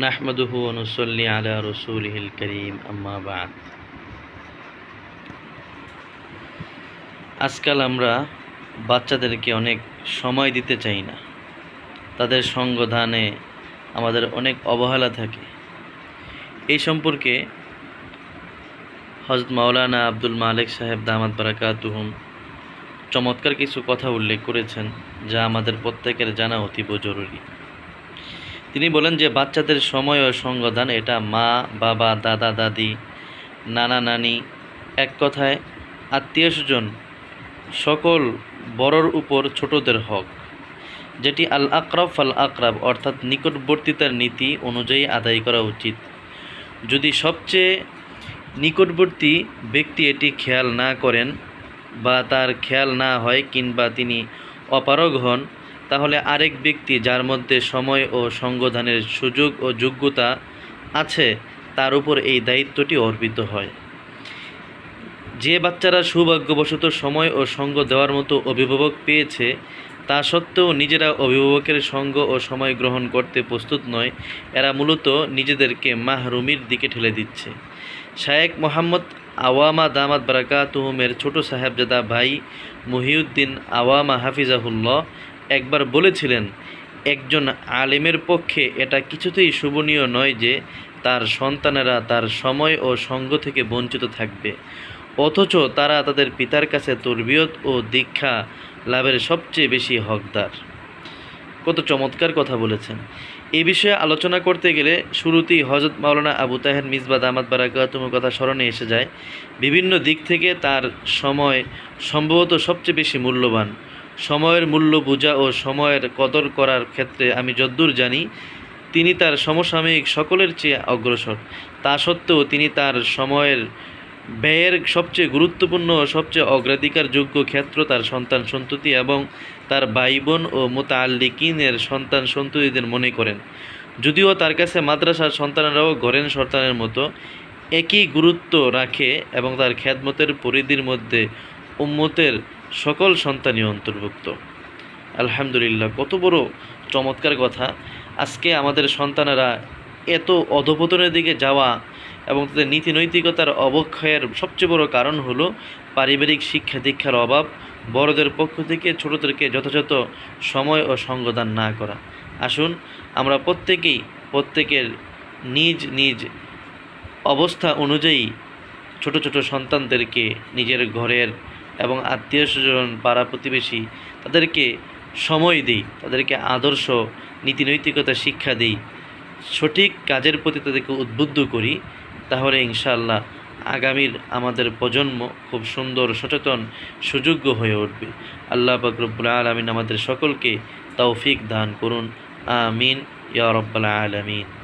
নাহমাদুহু অনুসল্লি আলা রসুলহিল করিম আম্মা বাদ আজকাল আমরা বাচ্চাদেরকে অনেক সময় দিতে চাই না। তাদের সঙ্গদানে আমাদের অনেক অবহেলা থাকে। এই সম্পর্কে হজরত মাওলানা আব্দুল মালিক সাহেব দামাত বারাকাতুহুম চমৎকার কিছু কথা উল্লেখ করেছেন, যা আমাদের প্রত্যেকের জানা অতীব জরুরি। তিনি বলেন যে, বাচ্চাদের সময় ও সঙ্গদান, এটা মা, বাবা, দাদা, দাদি, নানা, নানি, এক কথায় আত্মীয় স্বজন, সকল বড়র উপর ছোটদের হক। যেটি আল আকরাব ফাল আকরাব, অর্থাৎ নিকটবর্তিতার নীতি অনুযায়ী আদায় করা উচিত। যদি সবচেয়ে নিকটবর্তী ব্যক্তি এটি খেয়াল না করেন বা তার খেয়াল না হয় কিংবা তিনি অপারগ হন তাহলে আরেক ব্যক্তি যার মধ্যে সময় ও সঙ্গদানের সুযোগ ও যোগ্যতা আছে, তার উপর এই দায়িত্বটি অর্পিত হয়। যে বাচ্চারা সৌভাগ্যবশত সময় ও সঙ্গ দেওয়ার মতো অভিভাবক পেয়েছে, তা সত্ত্বেও নিজেরা অভিভাবকের সঙ্গ ও সময় গ্রহণ করতে প্রস্তুত নয়, এরা মূলত নিজেদেরকে মাহরুমির দিকে ঠেলে দিচ্ছে। শায়েক মোহাম্মদ আওয়ামা দামাত বারাকাতুহুমের ছোট সাহেবজাদা ভাই মহিউদ্দিন আওয়ামা হাফিজাহুল্লাহ একবার বলেছিলেন, একজন আলেমের পক্ষে এটা কিছুতেই শুভনীয় নয় যে তার সন্তানেরা তার সময় ও সঙ্গ থেকে বঞ্চিত থাকবে। অথচ তারা তাদের পিতার কাছে তরবিয়ত ও দীক্ষা লাভের সবচেয়ে বেশি হকদার। কত চমৎকার কথা বলেছেন। এ বিষয়ে আলোচনা করতে গেলে শুরুতেই হজরত মাওলানা আবু তাহের মিসবা দামাত বারাকাতুমের কথা স্মরণে এসে যায়। বিভিন্ন দিক থেকে তার সময় সম্ভবত সবচেয়ে বেশি মূল্যবান। সময়ের মূল্য বোঝা ও সময়ের কদর করার ক্ষেত্রে আমি যদ্দূর জানি, তিনি তার সমসাময়িক সকলের চেয়ে অগ্রসর। তা সত্ত্বেও তিনি তার সময়ের ব্যয়ের সবচেয়ে গুরুত্বপূর্ণ ও সবচেয়ে অগ্রাধিকারযোগ্য ক্ষেত্র তার সন্তান সন্ততি এবং তার ভাই বোন ও মোতাল্লিকিনের সন্তান সন্ততিদের মনে করেন। যদিও তার কাছে মাদ্রাসার সন্তানেরাও ঘরেন সন্তানের মতো একই গুরুত্ব রাখে এবং তার খ্যাতমতের পরিধির মধ্যে উম্মতের সকল সন্তানই অন্তর্ভুক্ত। আলহামদুলিল্লাহ, কত বড় চমৎকার কথা। আজকে আমাদের সন্তানেরা এত অধপতনের দিকে যাওয়া এবং তাদের নীতি নৈতিকতার অবক্ষয়ের সবচেয়ে বড় কারণ হলো পারিবারিক শিক্ষা দীক্ষার অভাব, বড়দের পক্ষ থেকে ছোটদেরকে যথাযথ সময় ও সঙ্গদান না করা। আসুন, আমরা প্রত্যেকেই প্রত্যেকের নিজ নিজ অবস্থা অনুযায়ী ছোট ছোট সন্তানদেরকে নিজের ঘরের এবং আত্মীয় স্বজন, পাড়া প্রতিবেশী তাদেরকে সময় দিই, তাদেরকে আদর্শ নীতি নৈতিকতা শিক্ষা দিই। সঠিক কাজের প্রতি তাদেরকে উদ্বুদ্ধ করি, তাহলে ইনশাল্লাহ আগামীর আমাদের প্রজন্ম খুব সুন্দর, সচেতন, সুযোগ্য হয়ে উঠবে। আল্লাহ পাকরবুল আলমিন আমাদের সকলকে তৌফিক দান করুন। আমিন। ইয়া আলমিন।